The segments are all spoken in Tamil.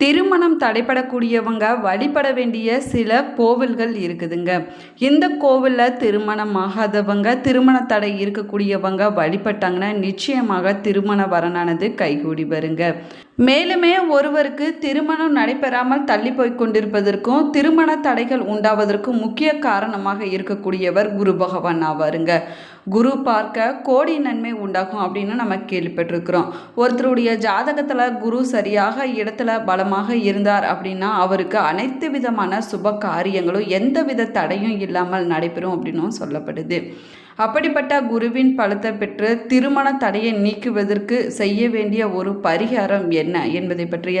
திருமணம் தடைப்படக்கூடியவங்க வழிபட வேண்டிய சில கோவில்கள் இருக்குதுங்க. இந்த கோவிலில் திருமணம் ஆகாதவங்க திருமண தடை இருக்கக்கூடியவங்க வழிபட்டாங்கன்னா நிச்சயமாக திருமண வரனானது கைகூடி வருங்க. மேலுமே ஒருவருக்கு திருமணம் நடைபெறாமல் தள்ளி போய் கொண்டிருப்பதற்கும் திருமண தடைகள் உண்டாவதற்கும் முக்கிய காரணமாக இருக்கக்கூடியவர் குரு பகவான் ஆவாருங்க. குரு பார்க்க கோடி நன்மை உண்டாகும் அப்படின்னு நம்ம கேள்விப்பட்டிருக்கிறோம். ஒருத்தருடைய ஜாதகத்தில் குரு சரியாக இடத்துல பலமாக இருந்தார் அப்படின்னா அவருக்கு அனைத்து விதமான சுப காரியங்களும் எந்த வித தடையும் இல்லாமல் நடைபெறும் அப்படின்னும் சொல்லப்படுது. அப்படிப்பட்ட குருவின் பலத்தை பெற்று திருமண தடையை நீக்குவதற்கு செய்ய வேண்டிய ஒரு பரிகாரம் என்ன என்பதை பற்றிய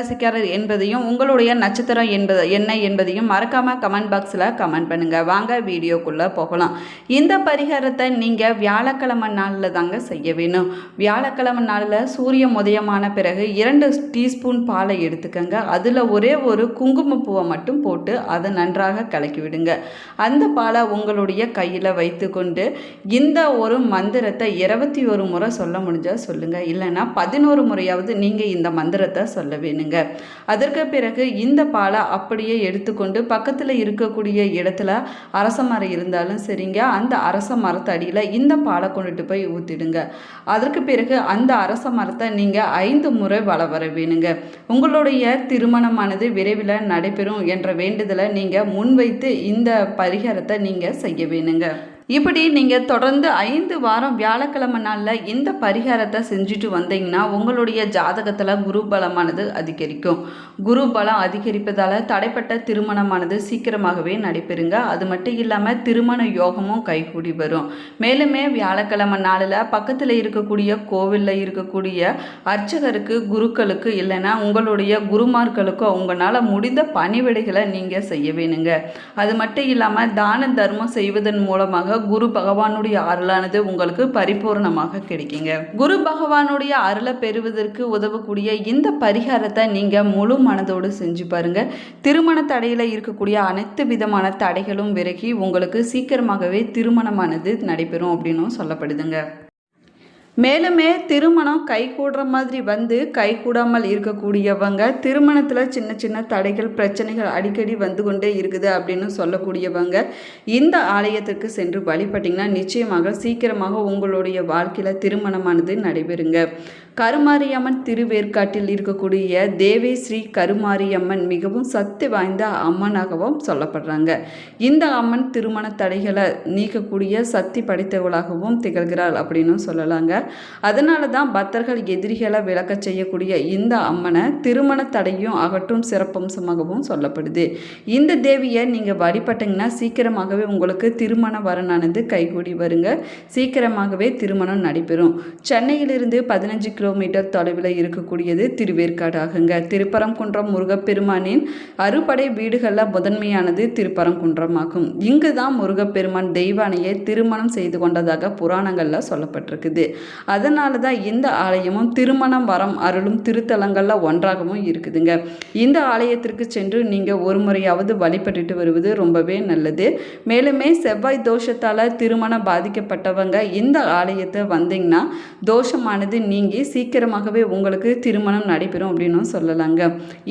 ராசிக்காரர் என்பதையும் உங்களுடைய நட்சத்திரம் என்பது என்ன என்பதையும் மறக்காம கமெண்ட் பாக்ஸில் கமெண்ட் பண்ணுங்க. வாங்க வீடியோக்குள்ளே போகலாம். இந்த பரிகாரத்தை நீங்கள் வியாழக்கிழமை நாளில் தாங்க செய்ய வேணும். வியாழக்கிழமை நாளில் சூரியன் உதயமான பிறகு இரண்டு டீஸ்பூன் பாலை எடுத்துக்கங்க. அதில் ஒரே ஒரு குங்குமப்பூவை மட்டும் போட்டு அதை நன்றாக கலக்கி விடுங்க. அந்த பாலை உங்களுடைய கையில் வைத்துக்கொண்டு இந்த ஒரு மந்திரத்தை இருபத்தி ஒரு முறை சொல்ல முடிஞ்சால் சொல்லுங்கள் இல்லைன்னா பதினோரு முறையாவது நீங்கள் இந்த மந்திரத்தை சொல்ல வேணுங்க. அதற்கு பிறகு இந்த பாலை அப்படியே எடுத்துக்கொண்டு பக்கத்தில் இருக்கக்கூடிய இடத்துல அரச மரம் இருந்தாலும் சரிங்க அந்த அரச மரத்தடியில் இந்த பாலை கொண்டுட்டு போய் ஊற்றிடுங்க அதற்கு பிறகு அந்த அரச மரத்தை நீங்கள் ஐந்து முறை வள வர வேணுங்க உங்களுடைய திருமணமானது விரைவில் நடைபெறும் என்ற வேண்டுதலை நீங்கள் முன்வைத்து இந்த பரிகாரத்தை நீங்கள் செய்ய வேணுங்க. இப்படி நீங்கள் தொடர்ந்து ஐந்து வாரம் வியாழக்கிழமை நாளில் இந்த பரிகாரத்தை செஞ்சுட்டு வந்தீங்கன்னா உங்களுடைய ஜாதகத்தில் குரு பலமானது அதிகரிக்கும். குரு பலம் அதிகரிப்பதால் தடைப்பட்ட திருமணமானது சீக்கிரமாகவே நடைபெறுங்க. அது மட்டும் இல்லாமல் திருமண யோகமும் கைகூடி வரும். மேலுமே வியாழக்கிழமை நாளில் பக்கத்தில் இருக்கக்கூடிய கோவிலில் இருக்கக்கூடிய அர்ச்சகருக்கு குருக்களுக்கு இல்லைன்னா உங்களுடைய குருமார்களுக்கோ உங்களால் முடிந்த பணிவிடைகளை நீங்கள் செய்ய வேணுங்க. அது மட்டும் இல்லாமல் தான தர்மம் செய்வதன் மூலமாக குரு பகவானுடைய அருளானது உங்களுக்கு பரிபூர்ணமாக கிடைக்குங்க. குரு பகவானுடைய அருளை பெறுவதற்கு உதவக்கூடிய இந்த பரிகாரத்தை நீங்கள் முழு மனதோடு செஞ்சு பாருங்க. திருமண தடையில் இருக்கக்கூடிய அனைத்து விதமான தடைகளும் விலகி உங்களுக்கு சீக்கிரமாகவே திருமணமானது நடைபெறும் அப்படின்னும் சொல்லப்படுதுங்க. மேலுமே திருமணம் கைகூடுற மாதிரி வந்து கைகூடாமல் இருக்கக்கூடியவங்க திருமணத்தில் சின்ன சின்ன தடைகள் பிரச்சனைகள் அடிக்கடி வந்து கொண்டே இருக்குது அப்படின்னு சொல்லக்கூடியவங்க இந்த ஆலயத்திற்கு சென்று வழிபட்டிங்கன்னா நிச்சயமாக சீக்கிரமாக உங்களுடைய வாழ்க்கையில் திருமணமானது நடைபெறுங்க. கருமாரியம்மன் திருவேற்காட்டில் இருக்கக்கூடிய தேவி ஸ்ரீ கருமாரியம்மன் மிகவும் சக்தி வாய்ந்த அம்மனாகவும் சொல்லப்படுறாங்க. இந்த அம்மன் திருமண தடைகளை நீக்கக்கூடிய சக்தி படைத்தவளாகவும் திகழ்கிறாள் அப்படின்னு சொல்லலாங்க. அதனால தான் பக்தர்கள் எதிரிகளை விளக்க செய்யக்கூடிய இந்த அம்மனை திருமண தடையும் அகற்றும் சிறப்பம்சமாகவும் சொல்லப்படுது. இந்த தேவியை நீங்கள் வழிபட்டீங்கன்னா சீக்கிரமாகவே உங்களுக்கு திருமண வரனானது கைகூடி வருங்க. சீக்கிரமாகவே திருமணம் நடைபெறும். சென்னையிலிருந்து பதினஞ்சு கிலோமீட்டர் தொலைவில் இருக்கக்கூடியது திருவேற்காடு ஆகுங்க திருப்பரங்குன்றம் முருகப்பெருமானின் அறுபடை வீடுகளில் முதன்மையானது திருப்பரங்குன்றம் ஆகும் இங்கு தான் முருகப்பெருமான் தெய்வானையை திருமணம் செய்து கொண்டதாக புராணங்களில் சொல்லப்பட்டிருக்குது. அதனால தான் இந்த ஆலயமும் திருமணம் வரம் அருளும் திருத்தலங்களில் ஒன்றாகவும் இருக்குதுங்க. இந்த ஆலயத்திற்கு சென்று நீங்கள் ஒரு முறையாவது வழிபட்டுட்டு வருவது ரொம்பவே நல்லது. மேலுமே செவ்வாய் தோஷத்தால் திருமணம் பாதிக்கப்பட்டவங்க இந்த ஆலயத்தை வந்தீங்கன்னா தோஷமானது நீங்கி சீக்கிரமாகவே உங்களுக்கு திருமணம் நடைபெறும் அப்படின்னும் சொல்லலாங்க.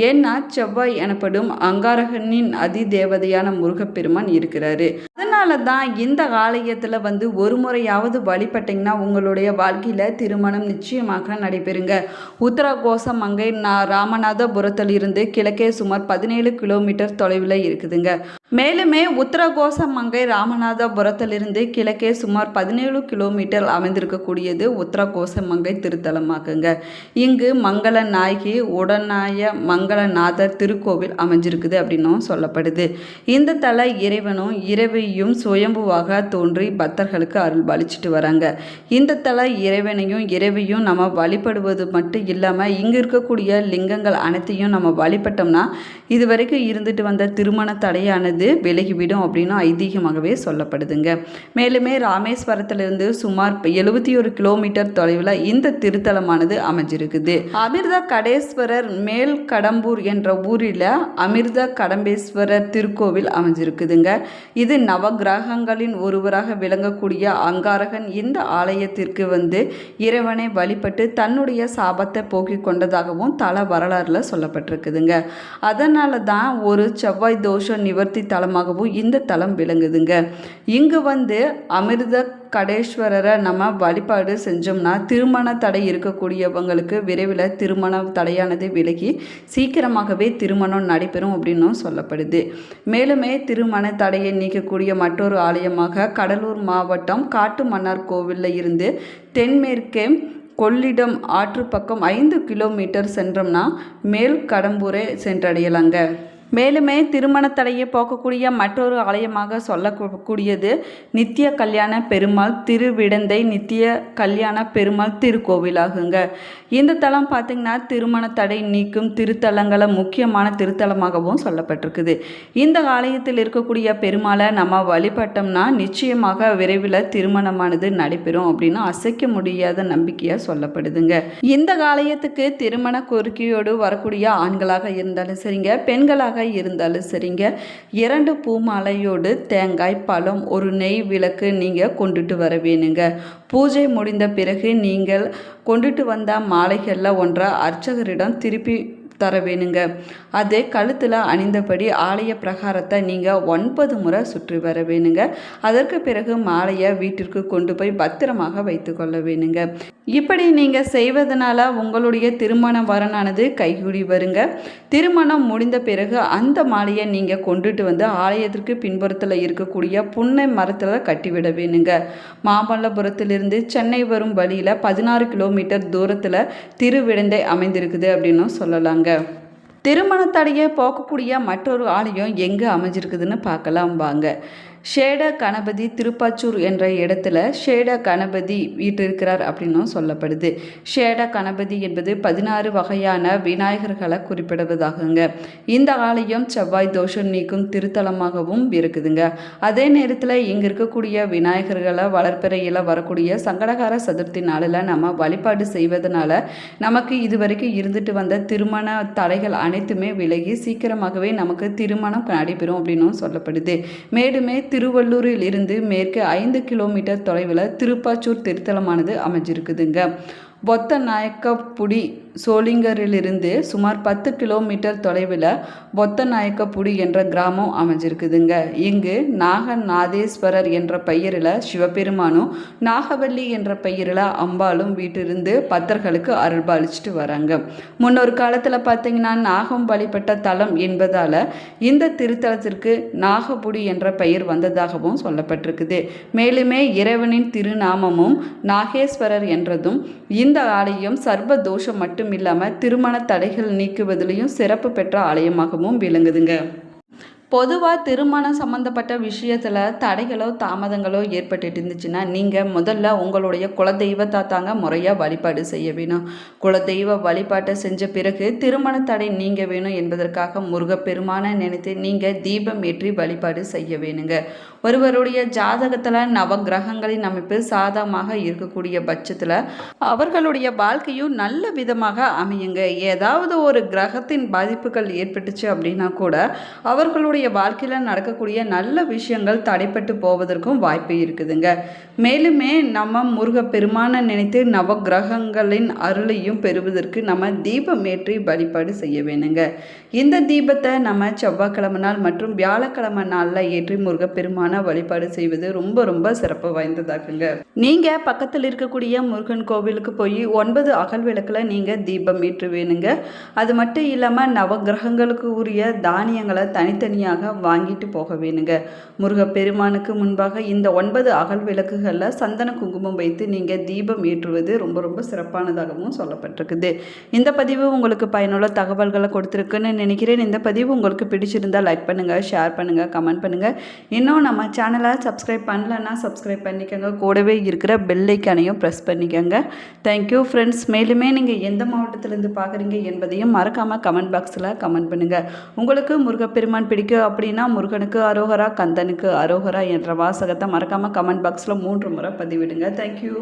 ஏன்னா செவ்வாய் எனப்படும் அங்காரகனின் அதி தேவதையான முருகப்பெருமான் இருக்கிறாரு. அதனால தான் இந்த ஆலயத்தில் வந்து ஒரு முறையாவது வழிபட்டிங்கன்னா உங்களுடைய வாழ்க்கையில் திருமணம் நிச்சயமாக நடைபெறுங்க. உத்தரகோசம் அங்கே நா ராமநாதபுரத்தில் இருந்து கிழக்கே சுமார் பதினேழு கிலோமீட்டர் தொலைவில் இருக்குதுங்க. மேலுமே உத்தரகோசமங்கை ராமநாதபுரத்திலிருந்து கிழக்கே சுமார் பதினேழு கிலோமீட்டர் அமைந்திருக்கக்கூடியது உத்தரகோச மங்கை திருத்தலமாகுங்க இங்கு மங்கள நாயகி உடனாய மங்களநாதர் திருக்கோவில் அமைஞ்சிருக்குது அப்படின்னும் சொல்லப்படுது. இந்த தல இறைவனும் இறைவியும் சுயம்புவாக தோன்றி பக்தர்களுக்கு அருள் பாலிச்சிட்டு வராங்க. இந்த தல இறைவனையும் இறைவியும் நம்ம வழிபடுவது மட்டும் இல்லாமல் இங்கே இருக்கக்கூடிய லிங்கங்கள் அனைத்தையும் நம்ம வழிபட்டோம்னா இதுவரைக்கும் இருந்துட்டு வந்த திருமண தடையானது விலகிவிடும் அப்படின்னு ஐதீகமாகவே சொல்லப்படுதுங்க. மேலுமே ராமேஸ்வரத்திலிருந்து சுமார் எழுபத்தி ஒரு கிலோமீட்டர் தொலைவில் இந்த திருத்தலமானது அமைஞ்சிருக்குது. அமிர்த கடேஸ்வரர் மேல் கடம்பூர் என்ற ஊரில் அமிர்த கடம்பேஸ்வரர் திருக்கோவில் அமைஞ்சிருக்குதுங்க. இது நவகிரகங்களின் ஒருவராக விளங்கக்கூடிய அங்காரகன் இந்த ஆலயத்திற்கு வந்து இறைவனை வழிபட்டு தன்னுடைய சாபத்தை போக்கிக் கொண்டதாகவும் தல வரலாறுல சொல்லப்பட்டிருக்குதுங்க. அதனால தான் ஒரு செவ்வாய் தோஷம் நிவர்த்தி தலமாகவும் இந்த தலம் விளங்குதுங்க. இங்கு வந்து அமிர்த கடேஸ்வரரை நம்ம வழிபாடு செஞ்சோம்னா திருமண தடை இருக்கக்கூடியவங்களுக்கு விரைவில் திருமண தடையானது விலகி சீக்கிரமாகவே திருமணம் நடைபெறும் அப்படின்னும் சொல்லப்படுது. மேலுமே திருமண தடையை நீக்கக்கூடிய மற்றொரு ஆலயமாக கடலூர் மாவட்டம் காட்டுமன்னார் கோவிலில் இருந்து தென்மேற்கே கொள்ளிடம் ஆற்று பக்கம் ஐந்து கிலோமீட்டர் சென்றோம்னா மேல் கடம்பூரை சென்றடையலாங்க. மேலுமே திருமணத்தடையை போக்கக்கூடிய மற்றொரு ஆலயமாக சொல்லக்கூடியது நித்திய கல்யாண பெருமாள் திருவிடந்தை நித்திய கல்யாண பெருமாள் திருக்கோவிலாகுங்க. இந்த தலம் பார்த்திங்கன்னா திருமண தடை நீக்கும் திருத்தலங்களை முக்கியமான திருத்தலமாகவும் சொல்லப்பட்டிருக்குது. இந்த ஆலயத்தில் இருக்கக்கூடிய பெருமாளை நம்ம வழிபட்டோம்னா நிச்சயமாக விரைவில் திருமணமானது நடைபெறும் அப்படின்னு அசைக்க முடியாத நம்பிக்கையாக சொல்லப்படுதுங்க. இந்த ஆலயத்துக்கு திருமண கோரிக்கையோடு வரக்கூடிய ஆண்களாக இருந்தாலும் சரிங்க பெண்களாக இருந்தாலும் சரிங்க. இரண்டு பூமாலையோடு தேங்காய் பழம் ஒரு நெய் விளக்கு நீங்கள் கொண்டுட்டு வர வேணுங்க. பூஜை முடிந்த பிறகு நீங்கள் கொண்டுட்டு வந்த மாலைகளில் ஒன்றை அர்ச்சகரிடம் திருப்பி தர வேணுங்க. அதே கழுத்தில் அணிந்தபடி ஆலய பிரகாரத்தை நீங்கள் ஒன்பது முறை சுற்றி வர வேணுங்க. அதற்கு பிறகு மாலையை வீட்டிற்கு கொண்டு போய் பத்திரமாக வைத்து கொள்ள வேணுங்க. இப்படி நீங்கள் செய்வதனால உங்களுடைய திருமண வரனானது கைகூடி வருங்க. திருமணம் முடிந்த பிறகு அந்த மாலையை நீங்கள் கொண்டுட்டு வந்து ஆலயத்திற்கு பின்புறத்தில் இருக்கக்கூடிய புன்னை மரத்தில் கட்டிவிட வேணுங்க. மாமல்லபுரத்திலிருந்து சென்னை வரும் வழியில் பதினாறு கிலோமீட்டர் தூரத்தில் திருவிடந்தை அமைந்திருக்குது அப்படின்னும் சொல்லலாங்க. திருமணத்தடையே போக்கக்கூடிய மற்றொரு ஆலயம் எங்கே அமைஞ்சிருக்குதுன்னு பார்க்கலாம் வாங்க. ஷேட கணபதி திருப்பாச்சூர் என்ற இடத்துல ஷேட கணபதி வீட்டிருக்கிறார் அப்படின்னும் சொல்லப்படுது. ஷேட கணபதி என்பது பதினாறு வகையான விநாயகர்களை குறிப்பிடுவதாகுங்க. இந்த ஆலயம் செவ்வாய் தோஷம் நீக்கும் திருத்தலமாகவும் இருக்குதுங்க. அதே நேரத்தில் இங்கே இருக்கக்கூடிய விநாயகர்களை வளர்ப்பிறையில் வரக்கூடிய சங்கடகார சதுர்த்தி நாளில் நம்ம வழிபாடு செய்வதனால நமக்கு இதுவரைக்கும் இருந்துட்டு வந்த திருமண தடைகள் அனைத்துமே விலகி சீக்கிரமாகவே நமக்கு திருமணம் நடைபெறும் அப்படின்னும் சொல்லப்படுது. மேலுமே திருவள்ளூரில் இருந்து மேற்கு ஐந்து கிலோமீட்டர் தொலைவில் திருப்பாச்சூர் திருத்தலமானது அமைஞ்சிருக்குதுங்க. பொத்த நாயக்கப்புடி சோளிங்கரிலிருந்து சுமார் பத்து கிலோமீட்டர் தொலைவில் பொத்தநாயக்கப்புடி என்ற கிராமம் அமைஞ்சிருக்குதுங்க. இங்கு நாகநாதேஸ்வரர் என்ற பெயரில் சிவபெருமானும் நாகவல்லி என்ற பெயரில் அம்பாலும் வீட்டிலிருந்து பக்தர்களுக்கு அருள்பாலிச்சிட்டு வராங்க. முன்னொரு காலத்தில் பார்த்தீங்கன்னா நாகம் வழிபட்ட தலம் என்பதால் இந்த திருத்தலத்திற்கு நாகபுடி என்ற பெயர் வந்ததாகவும் சொல்லப்பட்டிருக்குது. மேலுமே இறைவனின் திருநாமமும் நாகேஸ்வரர் என்றதும் இந்த ஆலயம் சர்வ தோஷம் மட்டும் இல்லாமல் திருமண தடைகள் நீக்குவதிலையும் சிறப்பு பெற்ற ஆலயமாகவும் விளங்குதுங்க. பொதுவாக திருமணம் சம்மந்தப்பட்ட விஷயத்தில் தடைகளோ தாமதங்களோ ஏற்பட்டுட்டு இருந்துச்சுன்னா நீங்கள் முதல்ல உங்களுடைய குலதெய்வத்தை தாங்க முறையாக வழிபாடு செய்ய வேணும். குலதெய்வ வழிபாட்டை செஞ்ச பிறகு திருமண தடை நீங்க வேணும் என்பதற்காக முருகப்பெருமானை நினைத்து நீங்கள் தீபம் ஏற்றி வழிபாடு செய்ய வேணுங்க. ஒருவருடைய ஜாதகத்தில் நவ கிரகங்களின் அமைப்பு சாதகமாக இருக்கக்கூடிய பட்சத்தில் அவர்களுடைய வாழ்க்கையும் நல்ல விதமாக அமையுங்க. ஏதாவது ஒரு கிரகத்தின் பாதிப்புகள் ஏற்பட்டுச்சு அப்படின்னா கூட அவர்களுடைய வாழ்க்கையில் நடக்கக்கூடிய நல்ல விஷயங்கள் தடைப்பட்டு போவதற்கும் வாய்ப்பு இருக்குதுங்க. மேலுமே நம்ம முருகப்பெருமானை நினைத்து நவ கிரகங்களின் அருளையும் பெறுவதற்கு நம்ம தீபம் ஏற்றி வழிபாடு செய்ய வேணுங்க. இந்த தீபத்தை நம்ம செவ்வாய்க்கிழமை நாள் மற்றும் வியாழக்கிழமை நாளில் ஏற்றி முருகப்பெருமான வழிபாடு செய்வது ரொம்ப ரொம்ப சிறப்பு வாய்ந்ததாகுங்க நீங்கள் பக்கத்தில் இருக்கக்கூடிய முருகன் கோவிலுக்கு போய் ஒன்பது அகல் விளக்கில் நீங்கள் தீபம் ஏற்று வேணுங்க அது மட்டும் இல்லாமல் நவ கிரகங்களுக்கு உரிய தானியங்களை தனித்தனியாக தனியாக வாங்கிட்டு போக வேணுங்க. முருகப்பெருமானுக்கு முன்பாக இந்த ஒன்பது அகல் விளக்குகளில் சந்தன குங்குமம் வைத்து நீங்கள் தீபம் ஏற்றுவது ரொம்ப ரொம்ப சிறப்பானதாகவும் சொல்லப்பட்டிருக்குது. இந்த பதிவு உங்களுக்கு பயனுள்ள தகவல்களை கொடுத்துருக்குன்னு நினைக்கிறேன். இந்த பதிவு உங்களுக்கு பிடிச்சிருந்தால் லைக் பண்ணுங்கள் ஷேர் பண்ணுங்கள் கமெண்ட் பண்ணுங்கள் இன்னும் நம்ம சேனலை சப்ஸ்கிரைப் பண்ணலன்னா சப்ஸ்கிரைப் பண்ணிக்கோங்க. கூடவே இருக்கிற பெல்லைக்கானையும் ப்ரெஸ் பண்ணிக்கோங்க. தேங்க்யூ ஃப்ரெண்ட்ஸ் மேலுமே நீங்கள் எந்த மாவட்டத்திலேருந்து பார்க்குறீங்க என்பதையும் மறக்காமல் கமெண்ட் பாக்ஸில் கமெண்ட் பண்ணுங்கள் உங்களுக்கு முருகப்பெருமான் பிடிக்கும் அப்படின்னா முருகனுக்கு அரோகரா கந்தனுக்கு அரோகரா என்ற வாசகத்தை மறக்காமல் கமெண்ட் பாக்ஸில் மூன்று முறை பதிவிடுங்க. தேங்க்யூ